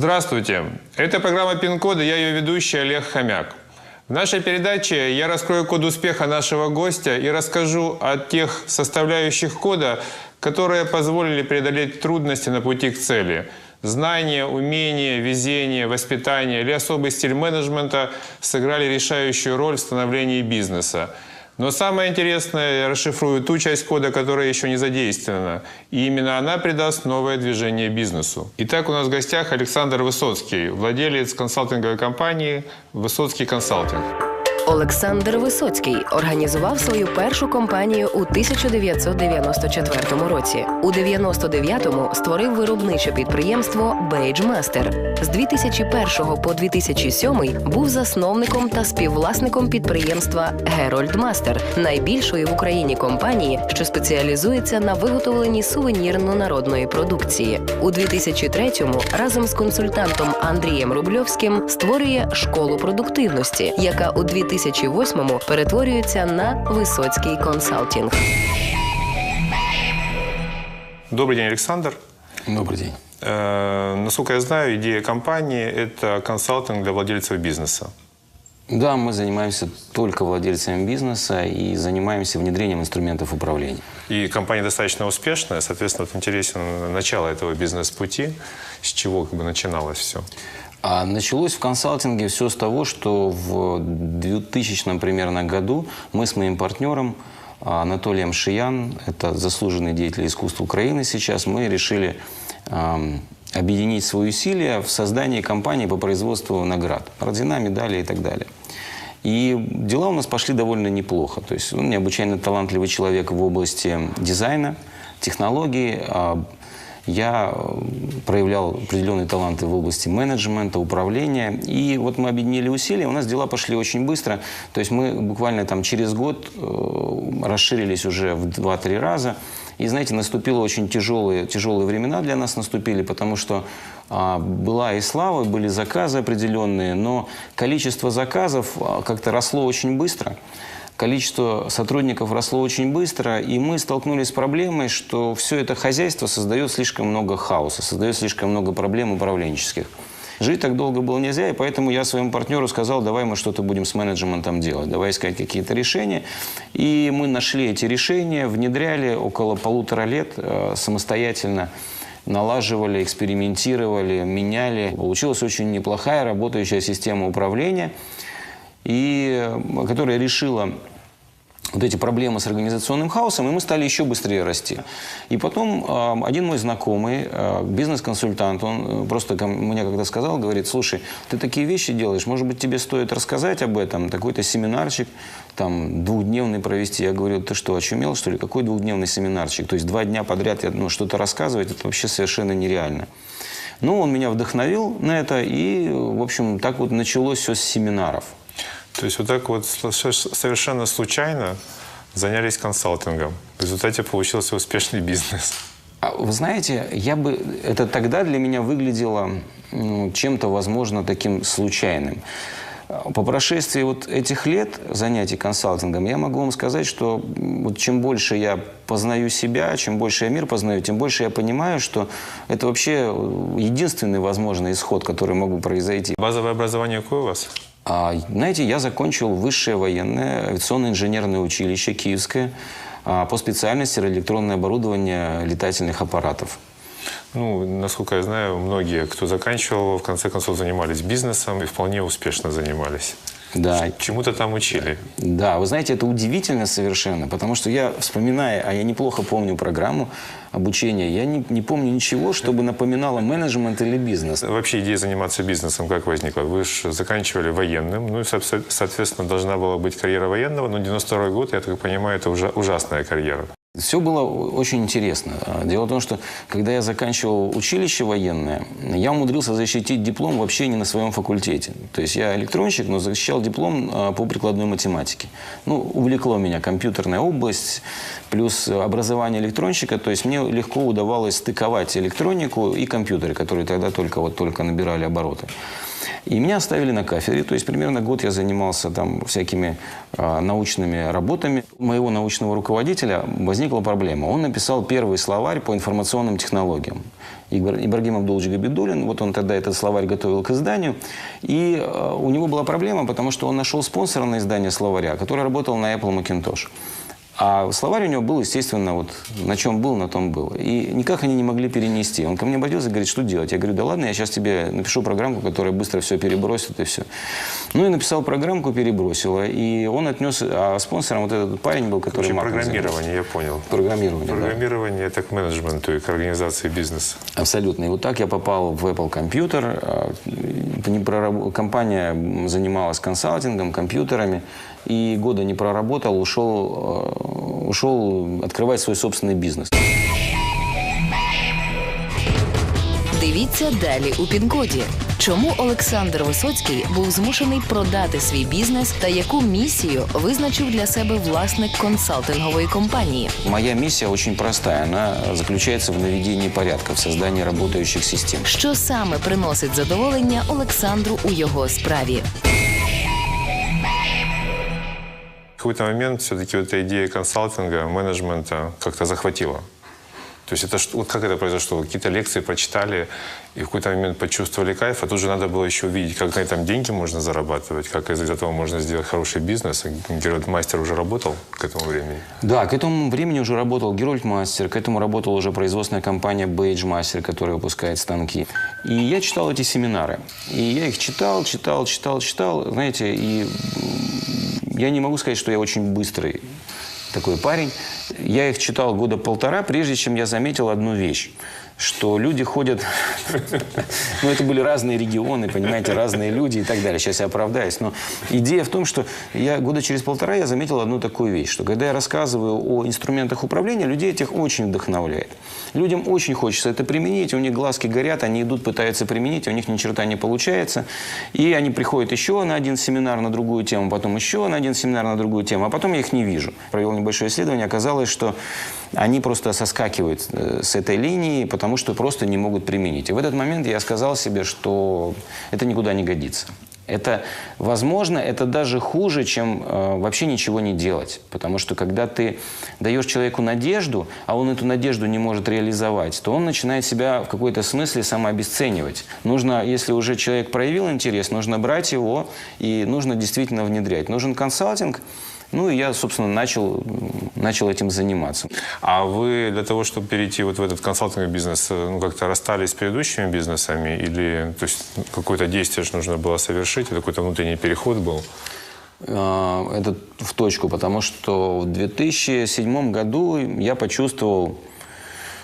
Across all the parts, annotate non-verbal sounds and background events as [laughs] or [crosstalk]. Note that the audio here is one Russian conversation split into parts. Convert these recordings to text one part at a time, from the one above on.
Здравствуйте! Это программа «Пин-коды», я ее ведущий Олег Хомяк. В нашей передаче я раскрою код успеха нашего гостя и расскажу о тех составляющих кода, которые позволили преодолеть трудности на пути к цели. Знания, умения, везение, воспитание или особый стиль менеджмента сыграли решающую роль в становлении бизнеса. Но самое интересное, я расшифрую ту часть кода, которая еще не задействована. И именно она придаст новое движение бизнесу. Итак, у нас в гостях Александр Высоцкий, владелец консалтинговой компании «Высоцкий консалтинг». Олександр Висоцький організував свою першу компанію у 1994 році. У 99-му створив виробниче підприємство Master. З 2001 по 2007 був засновником та співвласником підприємства Герольд Мастер, найбільшої в Україні компанії, що спеціалізується на виготовленні сувенірно-народної продукції. У 2003-му разом з консультантом Андрієм Рубльовським створює школу продуктивності, яка у 2008-му перетворюється на Висоцький консалтинг. Добрый день, Александр. Добрый день. Э, насколько я знаю, идея компании – это консалтинг для владельцев бизнеса. Да, мы занимаемся только владельцами бизнеса и занимаемся внедрением инструментов управления. И компания достаточно успешная, соответственно, вот интересно начало этого бизнес-пути, с чего как бы начиналось все. А началось в консалтинге все с того, что в 2000 примерно году мы с моим партнером а, Анатолием Шиян, это заслуженный деятель искусства Украины сейчас, мы решили объединить свои усилия в создании компании по производству наград. Ордена, медали и так далее. И дела у нас пошли довольно неплохо. То есть он необычайно талантливый человек в области дизайна, технологий. Я э, проявлял определенные таланты в области менеджмента, управления. И вот мы объединили усилия, у нас дела пошли очень быстро. То есть мы буквально там через год э, расширились уже в 2-3 раза. И, знаете, наступило очень тяжелые, тяжелые времена для нас наступили, потому что а, была и слава, были заказы определенные, но количество заказов а, как-то росло очень быстро. Количество сотрудников росло очень быстро, и мы столкнулись с проблемой, что все это хозяйство создает слишком много хаоса, создает слишком много проблем управленческих. Жить так долго было нельзя, и поэтому я своему партнеру сказал, давай мы что-то будем с менеджментом делать, давай искать какие-то решения. И мы нашли эти решения, внедряли около полутора лет э, самостоятельно налаживали, экспериментировали, меняли. Получилась очень неплохая работающая система управления, и, э, которая решила вот эти проблемы с организационным хаосом, и мы стали еще быстрее расти. И потом э, один мой знакомый, э, бизнес-консультант, он просто ко мне когда сказал, говорит, слушай, ты такие вещи делаешь, может быть, тебе стоит рассказать об этом, такой-то семинарчик, там, двухдневный провести. Я говорю, ты что, очумел, что ли? Какой двухдневный семинарчик? То есть два дня подряд ну, что-то рассказывать, это вообще совершенно нереально. Ну, он меня вдохновил на это, и, в общем, так вот началось все с семинаров. То есть вот так вот совершенно случайно занялись консалтингом. В результате получился успешный бизнес. А Вы знаете, я бы это тогда для меня выглядело ну, чем-то, возможно, таким случайным. По прошествии вот этих лет занятий консалтингом я могу вам сказать, что вот чем больше я познаю себя, чем больше я мир познаю, тем больше я понимаю, что это вообще единственный возможный исход, который могу произойти. Базовое образование какое у вас? А, знаете, я закончил высшее военное авиационно-инженерное училище Киевское а, по специальности электронное оборудование летательных аппаратов. Ну, насколько я знаю, многие, кто заканчивал, в конце концов занимались бизнесом и вполне успешно занимались. Да, Чему-то там учили. Да, вы знаете, это удивительно совершенно, потому что я, вспоминая, а я неплохо помню программу обучения, я не, не помню ничего, чтобы напоминало менеджмент или бизнес. Вообще идея заниматься бизнесом как возникла? Вы же заканчивали военным, ну и, соотве- соответственно, должна была быть карьера военного, но 92 год, я так понимаю, это уже ужасная карьера. Все было очень интересно. А, Дело в том, что когда я заканчивал училище военное, я умудрился защитить диплом вообще не на своем факультете. То есть я электронщик, но защищал диплом а, по прикладной математике. Ну, увлекло меня компьютерная область, плюс образование электронщика. То есть мне легко удавалось стыковать электронику и компьютеры, которые тогда только, вот, только набирали обороты. И меня оставили на кафедре, то есть примерно год я занимался там всякими а, научными работами. У моего научного руководителя возникла проблема. Он написал первый словарь по информационным технологиям. Ибр- Ибрагим Абдулович Габидулин, вот он тогда этот словарь готовил к изданию, и э, у него была проблема, потому что он нашел спонсора на издание словаря, который работал на Apple Macintosh. А словарь у него был, естественно, вот на чем был, на том был. И никак они не могли перенести. Он ко мне обратился и говорит, что делать? Я говорю, да ладно, я сейчас тебе напишу программку, которая быстро все перебросит и все. Ну и написал программку, перебросила. И он отнес, а спонсором вот этот парень был, который Маком программирование, я понял. занимался. Программирование, да. Программирование это к менеджменту и к организации бизнеса. Абсолютно. И вот так я попал в Apple Computer. А, Компания занималась консалтингом, компьютерами. И года не проработал, ушел, э, ушел открывать свой собственный бизнес. Дивіться далі у пін-коді. Чому Олександр Висоцький був змушений продати свій бізнес та яку місію визначив для себе власник консалтингової компанії? Моя миссия очень простая. Она заключается в наведении порядка, в создании работающих систем. Що саме приносить задоволення Олександру у його справі? Какой-то момент все-таки вот эта идея консалтинга, менеджмента как-то захватила. То есть это вот как это произошло? Какие-то лекции прочитали и в какой-то момент почувствовали кайф, а тут же надо было еще увидеть, как на этом деньги можно зарабатывать, как из этого можно сделать хороший бизнес. Герод Мастер уже работал к этому времени. Да, к этому времени уже работал Герольд Мастер, к этому работала уже производственная компания Beige Master, которая выпускает станки. И я читал эти семинары. И я их читал, читал, читал, читал. Знаете, и я не могу сказать, что я очень быстрый такой парень. Я их читал года полтора, прежде чем я заметил одну вещь что люди ходят... [laughs] Ну, это были разные регионы, понимаете, разные люди и так далее. Сейчас я оправдаюсь. Но идея в том, что я года через полтора я заметил одну такую вещь, что когда я рассказываю о инструментах управления, людей этих очень вдохновляет. Людям очень хочется это применить, у них глазки горят, они идут, пытаются применить, у них ни черта не получается. И они приходят еще на один семинар на другую тему, потом еще на один семинар на другую тему, а потом я их не вижу. Провел небольшое исследование, оказалось, что они просто соскакивают э, с этой линии, потому что просто не могут применить. И в этот момент я сказал себе, что это никуда не годится. Это, возможно, это даже хуже, чем э, вообще ничего не делать. Потому что когда ты даешь человеку надежду, а он эту надежду не может реализовать, то он начинает себя в какой-то смысле самообесценивать. Нужно, если уже человек проявил интерес, нужно брать его и нужно действительно внедрять. Нужен консалтинг, ну и я, собственно, начал, начал этим заниматься. А вы для того, чтобы перейти вот в этот консалтинговый бизнес, э, ну, как-то расстались с предыдущими бизнесами? Или то есть, какое-то действие же нужно было совершить? Какой-то внутренний переход был? А, Это в точку, потому что в 2007 году я почувствовал,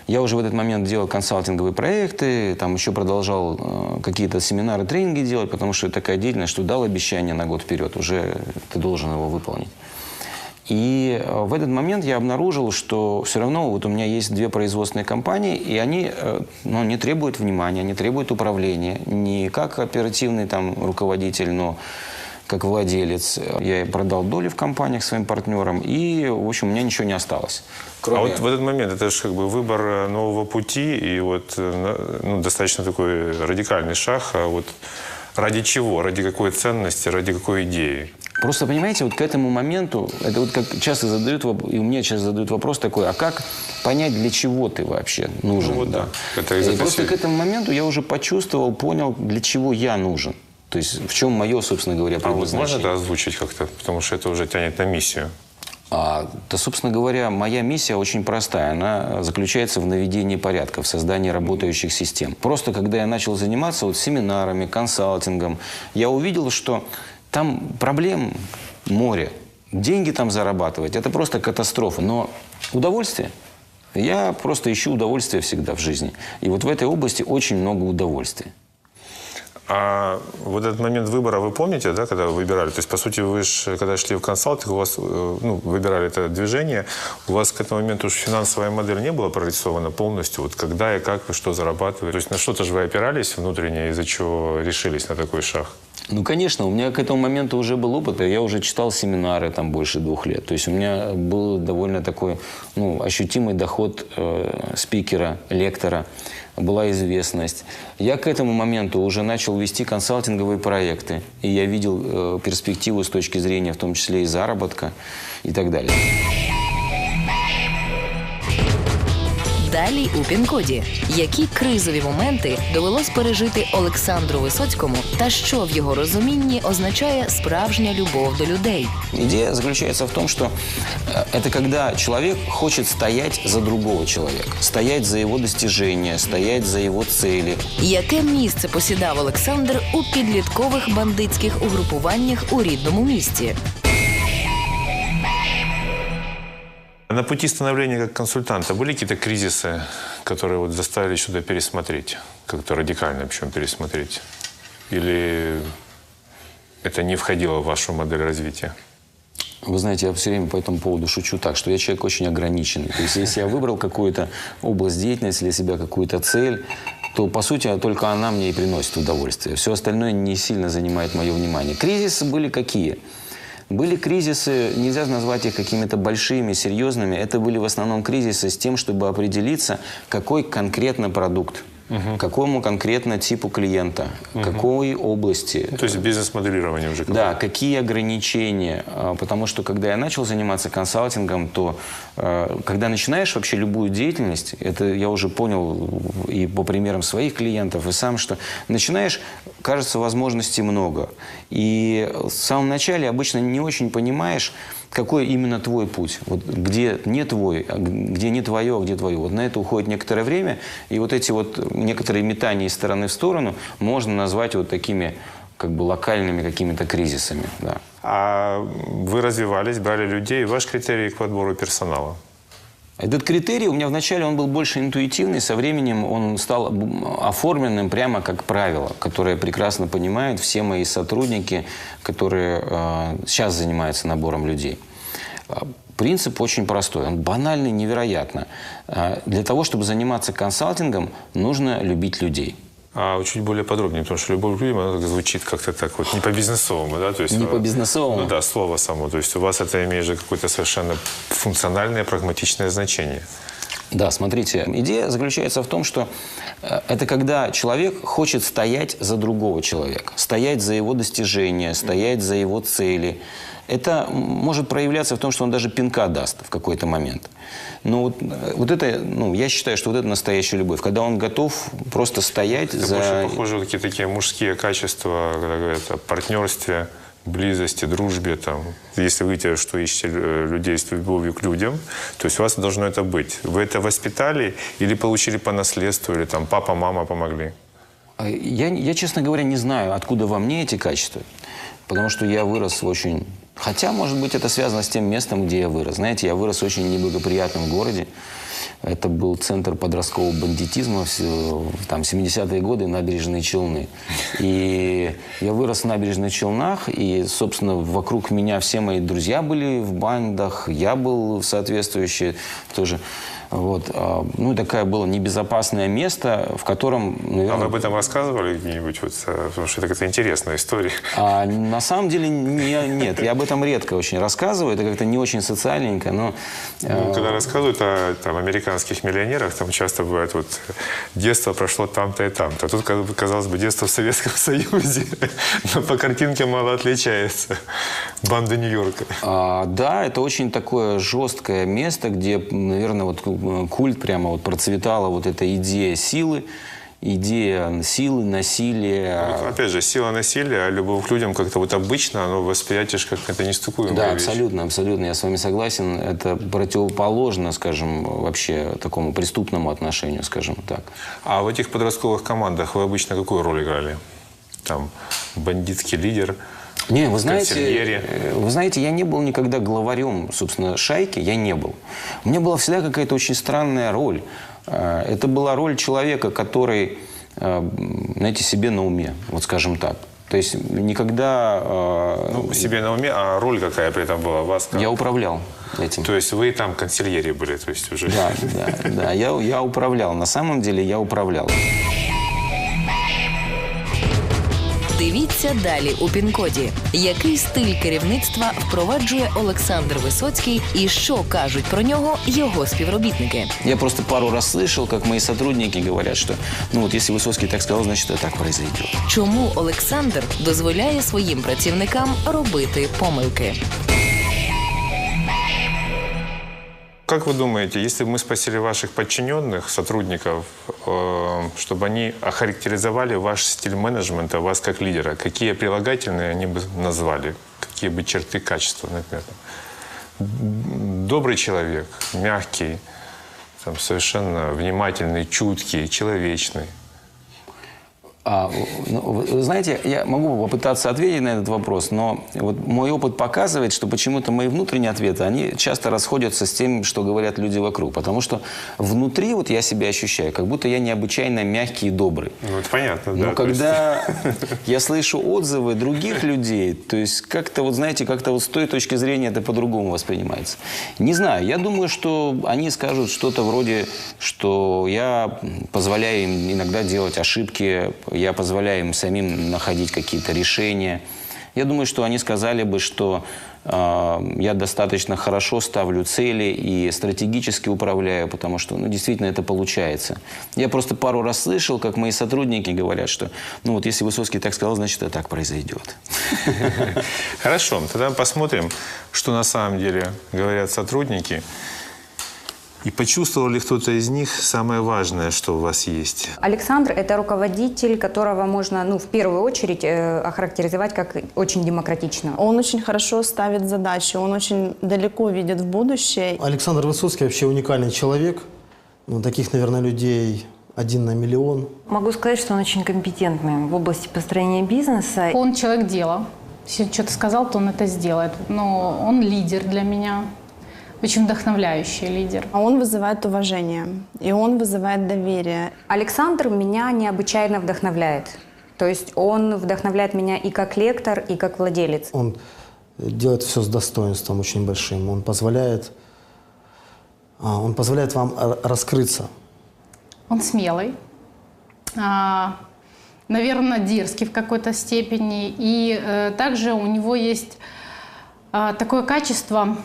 я уже в этот момент делал консалтинговые проекты, там еще продолжал э, какие-то семинары, тренинги делать, потому что это такая деятельность, что дал обещание на год вперед, уже ты должен его выполнить. И э, в этот момент я обнаружил, что все равно вот у меня есть две производственные компании, и они э, ну, не требуют внимания, не требуют управления, не как оперативный там руководитель, но как владелец. Я продал доли в компаниях своим партнерам, и, в общем, у меня ничего не осталось. Кроме... А вот в этот момент это же как бы выбор э, нового пути и вот э, ну, достаточно такой радикальный шаг. А вот ради чего? Ради какой ценности? Ради какой идеи? Просто, понимаете, вот к этому моменту, это вот как часто задают, и у меня сейчас задают вопрос такой, а как понять, для чего ты вообще нужен? Ну вот да. Это из И просто к этому моменту я уже почувствовал, понял, для чего я нужен. То есть в чем мое, собственно говоря, А вот можно предназначение. это озвучить как-то? Потому что это уже тянет на миссию. А, да, собственно говоря, моя миссия очень простая. Она заключается в наведении порядка, в создании работающих систем. Просто когда я начал заниматься вот семинарами, консалтингом, я увидел, что там проблем море. Деньги там зарабатывать – это просто катастрофа. Но удовольствие – я просто ищу удовольствие всегда в жизни. И вот в этой области очень много удовольствия. А вот этот момент выбора вы помните, да, когда вы выбирали? То есть, по сути, вы же, когда шли в консалтинг, у вас, э, ну, выбирали это движение, у вас к этому моменту уже финансовая модель не была прорисована полностью? Вот когда и как вы что зарабатываете? То есть на что-то же вы опирались внутренне, из-за чего решились на такой шаг? Ну, конечно, у меня к этому моменту уже был опыт, я уже читал семинары там больше двух лет. То есть у меня был довольно такой ну, ощутимый доход э, спикера, лектора, была известность. Я к этому моменту уже начал вести консалтинговые проекты, и я видел э, перспективу с точки зрения в том числе и заработка и так далее. Далі у пін-коді. Які кризові моменти довелось пережити Олександру Висоцькому, та що в його розумінні означає справжня любов до людей? Идея заключается в том, что э, это когда человек хочет стоять за другого человека, стоять за его достижения, стоять за его цели. Яке місце посідав Олександр у підліткових бандитських угрупуваннях у рідному місті? На пути становления как консультанта были какие-то кризисы, которые вот заставили что-то пересмотреть? Как-то радикально причем пересмотреть? Или это не входило в вашу модель развития? Вы знаете, я все время по этому поводу шучу так, что я человек очень ограниченный. То есть, если я выбрал какую-то область деятельности для себя, какую-то цель, то, по сути, только она мне и приносит удовольствие. Все остальное не сильно занимает мое внимание. Кризисы были какие? Были кризисы, нельзя назвать их какими-то большими, серьезными. Это были в основном кризисы с тем, чтобы определиться, какой конкретно продукт, какому конкретно типу клиента, какой области. То есть бизнес-моделирование уже. Да, какие ограничения? А, Потому что когда я начал заниматься консалтингом, то э, когда начинаешь вообще любую деятельность, это я уже понял и по примерам своих клиентов, и сам, что начинаешь, кажется, возможностей много. И в самом начале обычно не очень понимаешь, какой именно твой путь, вот где не твой, а где не твое, а где твое. Вот на это уходит некоторое время, и вот эти вот некоторые метания из стороны в сторону можно назвать вот такими как бы локальными какими-то кризисами, да. А вы развивались, брали людей. Ваш критерий к подбору персонала? Этот критерий у меня вначале он был больше интуитивный, со временем он стал оформленным прямо как правило, которое прекрасно понимают все мои сотрудники, которые э, сейчас занимаются набором людей. А, Принцип очень простой, он банальный невероятно. А, Для того, чтобы заниматься консалтингом, нужно любить людей. А чуть более подробнее, потому что любовь к людям, так звучит как-то так вот не по-бизнесовому, да? То есть, Не э, по-бизнесовому. Ну да, слово само. То есть у вас это имеет же какое-то совершенно функциональное, прагматичное значение. Да, смотрите, идея заключается в том, что э, это когда человек хочет стоять за другого человека, стоять за его достижения, стоять за его цели. Это может проявляться в том, что он даже пинка даст в какой-то момент. Но вот, э, вот это, ну, я считаю, что вот это настоящая любовь, когда он готов просто стоять Это за... больше похоже на какие-то такие мужские качества, когда говорят о партнерстве, близости, дружбе. Там. Если вы что ищете э, людей с любовью к людям, то есть у вас должно это быть. Вы это воспитали или получили по наследству, или там папа, мама помогли? А Я, я, честно говоря, не знаю, откуда во мне эти качества. Потому что я вырос в очень... Хотя, может быть, это связано с тем местом, где я вырос. Знаете, я вырос в очень неблагоприятном городе. Это был центр подросткового бандитизма, там, 70-е годы, набережные Челны. И я вырос в набережных Челнах, и, собственно, вокруг меня все мои друзья были в бандах, я был в соответствующее тоже. Вот. а, Ну, такое было небезопасное место, в котором, А наверное... вы об этом рассказывали где-нибудь? Вот, э, потому что это какая-то интересная история. А, на самом деле не- нет, я об этом редко очень рассказываю, это как-то не очень социальненько, но Ну, когда рассказывают о там, американских миллионерах, там часто бывает вот детство прошло там-то и там-то. А тут, ка- казалось бы, детство в Советском Союзе, [laughs] но по картинке мало отличается. Банда Нью-Йорка. а, да, это очень такое жесткое место, где, наверное, вот культ прямо вот процветала вот эта идея силы, идея силы, насилия. Вот, опять же, сила насилия, а любовь к людям как-то вот обычно, оно восприятие как это нестыкуемая Да, вещь. абсолютно, абсолютно, я с вами согласен. Это противоположно, скажем, вообще такому преступному отношению, скажем так. А в этих подростковых командах вы обычно какую роль играли? Там бандитский лидер, Не, вы знаете, э, вы знаете, я не был никогда главарем, собственно, шайки, я не был. У меня была всегда какая-то очень странная роль. Э, Это была роль человека, который, э, знаете, себе на уме, вот скажем так. То есть никогда ну, себе на уме, а роль какая при этом была вас? как? я управлял этим. То есть вы там консильери были, то есть уже... Да, да, да, я, я управлял. На самом деле я управлял. Дивіться далі у пін-коді, який стиль керівництва впроваджує Олександр Висоцький і що кажуть про нього його співробітники. Я просто пару раз слышал, как мои сотрудники говорят, что, ну вот, если Высоцкий так сказал, значит, это так произойдет. Чому Олександр дозволяє своїм працівникам робити помилки? Как вы думаете, если бы мы спросили ваших подчиненных, сотрудников, э, чтобы они охарактеризовали ваш стиль менеджмента, вас как лидера, какие прилагательные они бы назвали, какие бы черты качества, например? Добрый человек, мягкий, там, совершенно внимательный, чуткий, человечный. А, ну, вы знаете, я могу попытаться ответить на этот вопрос, но вот мой опыт показывает, что почему-то мои внутренние ответы, они часто расходятся с тем, что говорят люди вокруг. Потому что внутри вот я себя ощущаю, как будто я необычайно мягкий и добрый. Ну, это понятно, Но да. есть- когда я слышу отзывы других людей, то есть как-то вот, знаете, как-то вот с той точки зрения это по-другому воспринимается. Не знаю, я думаю, что они скажут что-то вроде, что я позволяю им иногда делать ошибки, я позволяю им самим находить какие-то решения. Я думаю, что они сказали бы, что э, я достаточно хорошо ставлю цели и стратегически управляю, потому что, ну, действительно, это получается. Я просто пару раз слышал, как мои сотрудники говорят, что, ну, вот если Высоцкий так сказал, значит, это так произойдет. [laughs] Хорошо, тогда посмотрим, что на самом деле говорят сотрудники. И почувствовал ли кто-то из них самое важное, что у вас есть? Александр – это руководитель, которого можно, ну, в первую очередь, э, охарактеризовать как очень демократичного. Он очень хорошо ставит задачи, он очень далеко видит в будущее. Александр Высоцкий вообще уникальный человек. Ну, таких, наверное, людей один на миллион. Могу сказать, что он очень компетентный в области построения бизнеса. Он человек дела. Если что-то сказал, то он это сделает. Но он лидер для меня. Очень вдохновляющий лидер. А он вызывает уважение, и он вызывает доверие. Александр меня необычайно вдохновляет. То есть он вдохновляет меня и как лектор, и как владелец. Он делает все с достоинством очень большим. Он позволяет, а, он позволяет вам раскрыться. Он смелый, а, наверное, дерзкий в какой-то степени. И э, также у него есть а, такое качество,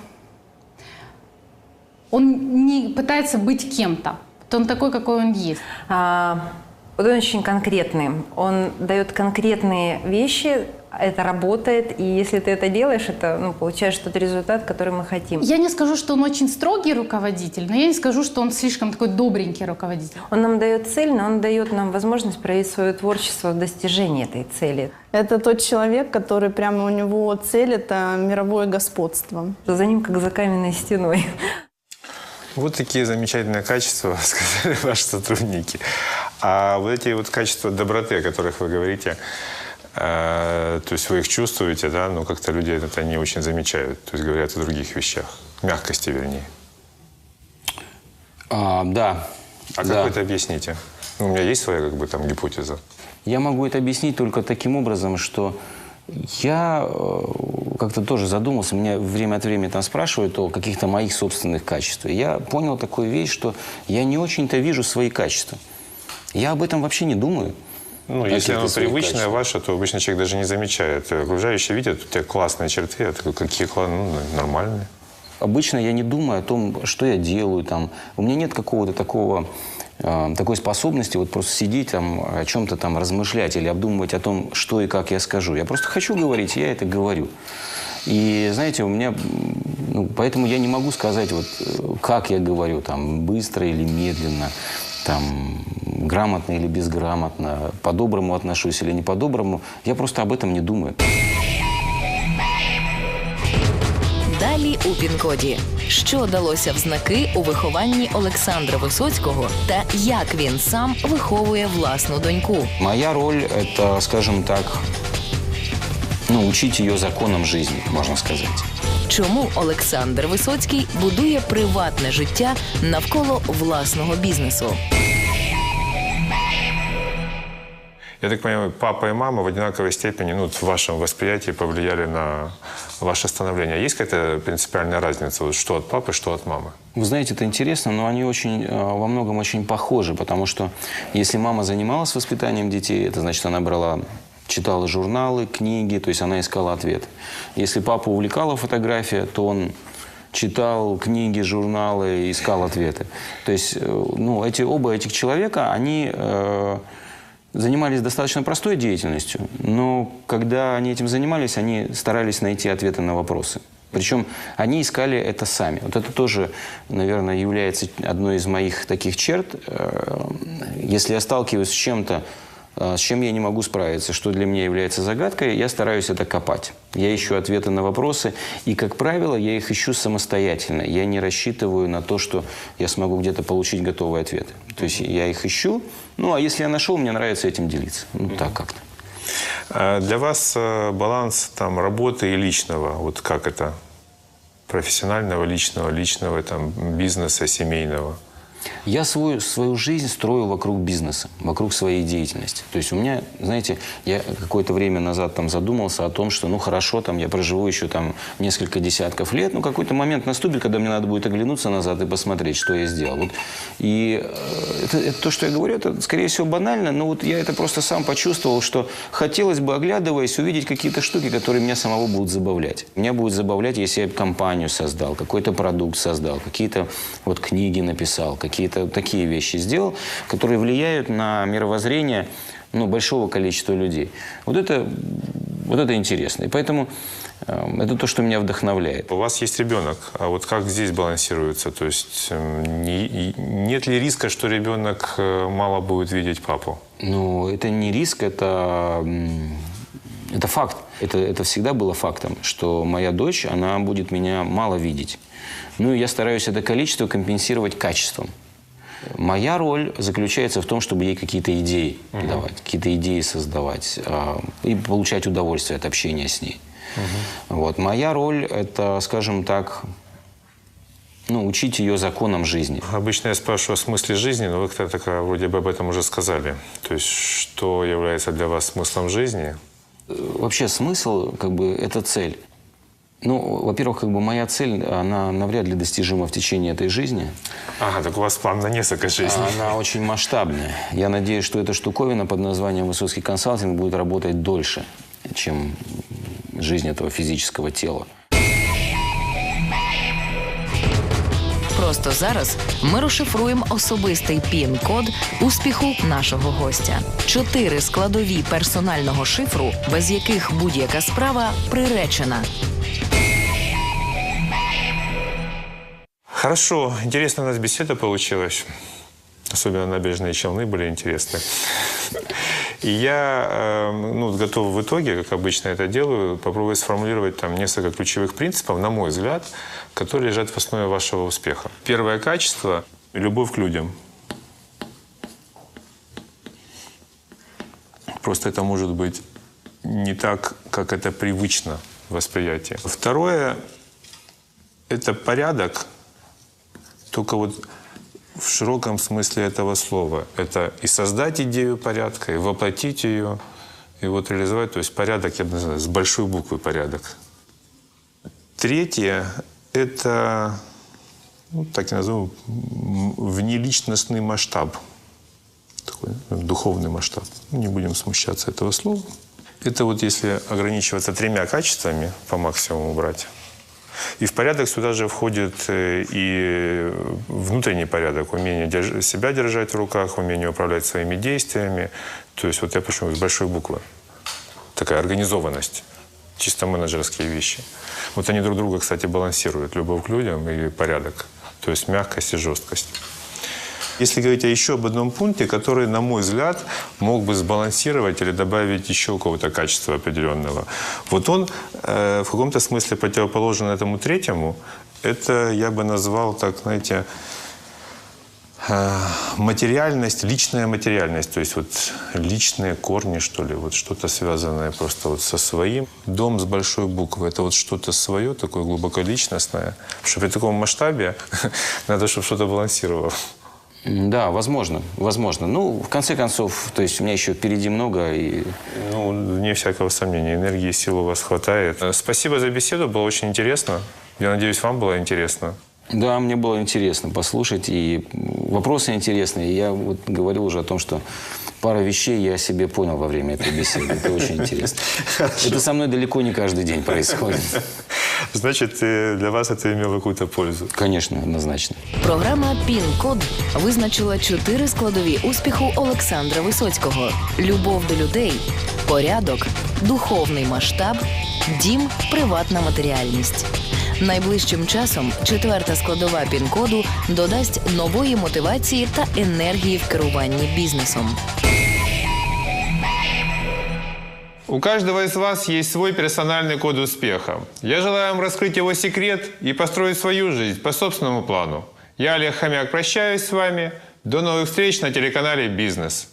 он не пытается быть кем-то. Вот Он такой, какой он есть. А, вот он очень конкретный. Он дает конкретные вещи, это работает, и если ты это делаешь, это ну, получаешь тот результат, который мы хотим. Я не скажу, что он очень строгий руководитель, но я не скажу, что он слишком такой добренький руководитель. Он нам дает цель, но он дает нам возможность проявить свое творчество в достижении этой цели. Это тот человек, который прямо у него цель – это мировое господство. За ним как за каменной стеной. Вот такие замечательные качества, [laughs] сказали ваши сотрудники. А вот эти вот качества доброты, о которых вы говорите, э, то есть вы их чувствуете, да, но как-то люди это не очень замечают, то есть говорят о других вещах, мягкости вернее. А, да. А да. как вы это объясните? Ну, у меня есть своя как бы там гипотеза. Я могу это объяснить только таким образом, что я э, как-то тоже задумался, меня время от времени там спрашивают о каких-то моих собственных качествах. Я понял такую вещь, что я не очень-то вижу свои качества. Я об этом вообще не думаю. Ну, если оно привычное ваше, то обычно человек даже не замечает. Окружающие видят, у тебя классные черты, а такой, какие классные, ну, нормальные. Обычно я не думаю о том, что я делаю там. У меня нет какого-то такого э, такой способности вот просто сидеть там о чем-то там размышлять или обдумывать о том, что и как я скажу. Я просто хочу говорить, я это говорю. И знаете, у меня, ну, поэтому я не могу сказать вот э, как я говорю, там быстро или медленно, там грамотно или безграмотно, по-доброму отношусь или не по-доброму. Я просто об этом не думаю. Далі у пін-коді. Що далося в знаки у вихованні Олександра Висоцького та як він сам виховує власну доньку? Моя роль – это, скажем так, ну, учить ее законам жизни, можно сказать. Чому Олександр Висоцький будує приватне життя навколо власного бізнесу? Я так понимаю, папа и мама в одинаковой степени, ну, в вашем восприятии повлияли на ваше становление. Есть какая-то принципиальная разница, вот что от папы, что от мамы? Вы знаете, это интересно, но они очень, э, во многом очень похожи, потому что если мама занималась воспитанием детей, это значит, она брала читала журналы, книги, то есть она искала ответы. Если папу увлекала фотография, то он читал книги, журналы, искал ответы. То есть, э, ну, эти, оба этих человека, они э, занимались достаточно простой деятельностью, но когда они этим занимались, они старались найти ответы на вопросы. Причем они искали это сами. Вот это тоже, наверное, является одной из моих таких черт. Э, Если я сталкиваюсь с чем-то, с чем я не могу справиться, что для меня является загадкой, я стараюсь это копать. Я ищу ответы на вопросы, и, как правило, я их ищу самостоятельно. Я не рассчитываю на то, что я смогу где-то получить готовые ответы. То есть я их ищу, ну, а если я нашел, мне нравится этим делиться. Ну, так как-то. А Для вас э, баланс там, работы и личного, вот как это? Профессионального, личного, личного, там, бизнеса, семейного. Я свою, свою жизнь строю вокруг бизнеса, вокруг своей деятельности. То есть у меня, знаете, я какое-то время назад там задумался о том, что ну хорошо, там я проживу еще там несколько десятков лет, но какой-то момент наступит, когда мне надо будет оглянуться назад и посмотреть, что я сделал. Вот. И э, это, это то, что я говорю, это скорее всего банально, но вот я это просто сам почувствовал, что хотелось бы, оглядываясь, увидеть какие-то штуки, которые меня самого будут забавлять. Меня будет забавлять, если я компанию создал, какой-то продукт создал, какие-то вот книги написал, какие-то такие вещи сделал, которые влияют на мировоззрение ну, большого количества людей. Вот это, вот это интересно. И поэтому э, это то, что меня вдохновляет. У вас есть ребенок, а вот как здесь балансируется? То есть э, не- нет ли риска, что ребенок э, мало будет видеть папу? Ну, это не риск, это, это факт. Это, это всегда было фактом, что моя дочь, она будет меня мало видеть. Ну, и я стараюсь это количество компенсировать качеством. Моя роль заключается в том, чтобы ей какие-то идеи давать, какие-то идеи создавать а, и получать удовольствие от общения с ней. Вот. Моя роль – это, скажем так, ну, учить ее законам жизни. Обычно я спрашиваю о смысле жизни, но вы как-то а, вроде бы об этом уже сказали. То есть что является для вас смыслом жизни? вообще смысл, как бы, это цель. Ну, во-первых, как бы моя цель, она навряд ли достижима в течение этой жизни. Ага, так у вас план на несколько жизней. Она очень масштабная. Я надеюсь, что эта штуковина под названием «Высоцкий консалтинг» будет работать дольше, чем жизнь этого физического тела. Просто зараз ми розшифруємо особистий пін-код успіху нашого гостя. Чотири складові персонального шифру, без яких будь-яка справа приречена. Хорошо, интересная у нас беседа получилась. Особенно набережные Челны были интересны. И я э, ну, готов в итоге, как обычно это делаю, попробовать сформулировать там несколько ключевых принципов, на мой взгляд, которые лежат в основе вашего успеха. Первое качество – любовь к людям. Просто это может быть не так, как это привычно в восприятии. Второе – это порядок, только вот в широком смысле этого слова. Это и создать идею порядка, и воплотить ее, и вот реализовать. То есть порядок, я бы назвал, с большой буквы порядок. Третье – это, ну, так и назову, внеличностный масштаб. Такой духовный масштаб. Не будем смущаться этого слова. Это вот если ограничиваться тремя качествами, по максимуму брать, и в порядок сюда же входит э, и внутренний порядок, умение держ- себя держать в руках, умение управлять своими действиями. То есть вот я почему с большой буквы. Такая организованность. Чисто менеджерские вещи. Вот они друг друга, кстати, балансируют. Любовь к людям и порядок. То есть мягкость и жесткость. Если говорить еще об одном пункте, который, на мой взгляд, мог бы сбалансировать или добавить еще какого-то качества определенного. Вот он э, в каком-то смысле противоположен этому третьему. Это я бы назвал, так, знаете, э, материальность, личная материальность, то есть вот личные корни, что ли, вот что-то связанное просто вот со своим. Дом с большой буквы – это вот что-то свое, такое глубоко личностное. Потому что при таком масштабе [laughs] надо, чтобы что-то балансировало. Да, возможно, возможно. Ну, в конце концов, то есть у меня еще впереди много, и Ну, вне всякого сомнения, энергии и сил у вас хватает. Э, Спасибо за беседу, было очень интересно. Я надеюсь, вам было интересно. Да, мне было интересно послушать, и вопросы интересные. Я вот говорил уже о том, что пару вещей я о себе понял во время этой беседы. Это очень интересно. [laughs] Это со мной далеко не каждый день происходит. [laughs] Значит, э, для вас это имело какую-то пользу. Конечно, однозначно. Програма Пін-код визначила чотири складові успіху Олександра Висоцького: любов до людей, порядок, духовний масштаб, дім, приватна матеріальність. Найближчим часом четверта складова пін-коду додасть нової мотивації та енергії в керуванні бізнесом. У каждого из вас есть свой персональный код успеха. Я желаю вам раскрыть его секрет и построить свою жизнь по собственному плану. Я, Олег Хомяк, прощаюсь с вами. До новых встреч на телеканале «Бизнес».